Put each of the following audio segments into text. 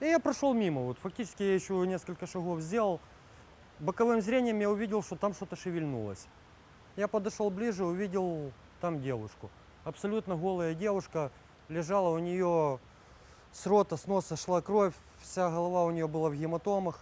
И я прошел мимо. Вот фактически я еще несколько шагов сделал. Боковым зрением я увидел, что там что-то шевельнулось. Я подошел ближе, увидел там девушку. Абсолютно голая девушка. Лежала у нее с рота, с носа шла кровь. Вся голова у нее была в гематомах.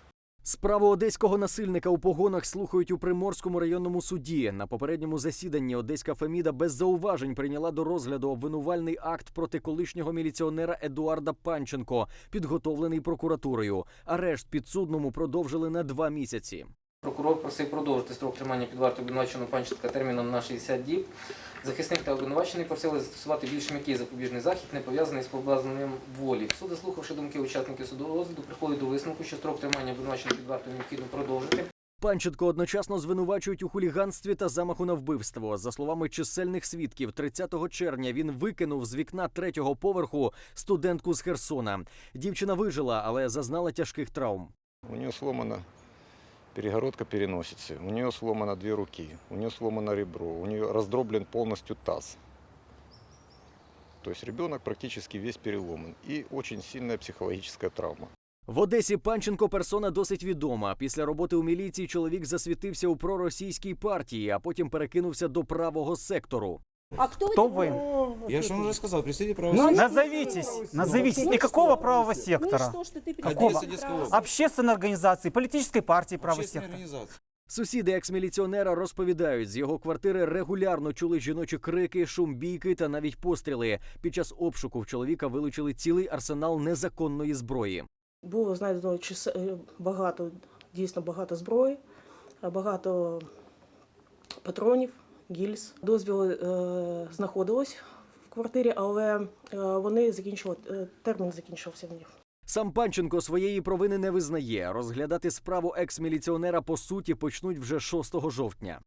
Справу одеського насильника у погонах слухають у Приморському районному суді. На попередньому засіданні одеська Феміда без зауважень прийняла до розгляду обвинувальний акт проти колишнього міліціонера Едуарда Панченко, підготовлений прокуратурою. Арешт підсудному продовжили на два місяці. Прокурор просив продовжити строк тримання під вартою обвинуваченого панченка терміном на 60 діб. Захисник та обвинувачений просили застосувати більш м'який запобіжний захід, не пов'язаний з поблазненням волі. Суд, заслухавши думки учасників судового розгляду, приходить до висновку, що строк тримання обвинуваченого під вартою необхідно продовжити. Панченко одночасно звинувачують у хуліганстві та замаху на вбивство. За словами чисельних свідків, 30 червня він викинув з вікна третього поверху студентку з Херсона. Дівчина вижила, але зазнала тяжких травм. У нее сломана перегородка переносицы, у нее сломано две руки, у нее сломано ребро, у нее раздроблен полностью таз. То есть ребенок практически весь переломан и очень сильная психологическая травма. В Одесі Панченко персона досить відома. Після роботи у міліції чоловік засвітився у проросійській партії, а потім перекинувся до правого сектору. А кто, Кто это? вы? О, Я же вам уже сказал, представитель Ну, правосудия. назовитесь, назовитесь. Ну И и какого что? правого Ну и сектора? что, что ты Какого? представитель Детского права? дома. Общественной организации, политической партии правого Общественная сектора. организация. Сусіди екс-міліціонера розповідають, з його квартири регулярно чули жіночі крики, шум бійки та навіть постріли. Під час обшуку в чоловіка вилучили цілий арсенал незаконної зброї. Було знайдено чис- е, багато, дійсно багато зброї, е, багато патронів, гільз. Дозвіл е, знаходились в квартирі, але е, вони закінчили, е, термін закінчився в них. Сам Панченко своєї провини не визнає. Розглядати справу екс-міліціонера по суті почнуть вже 6 жовтня.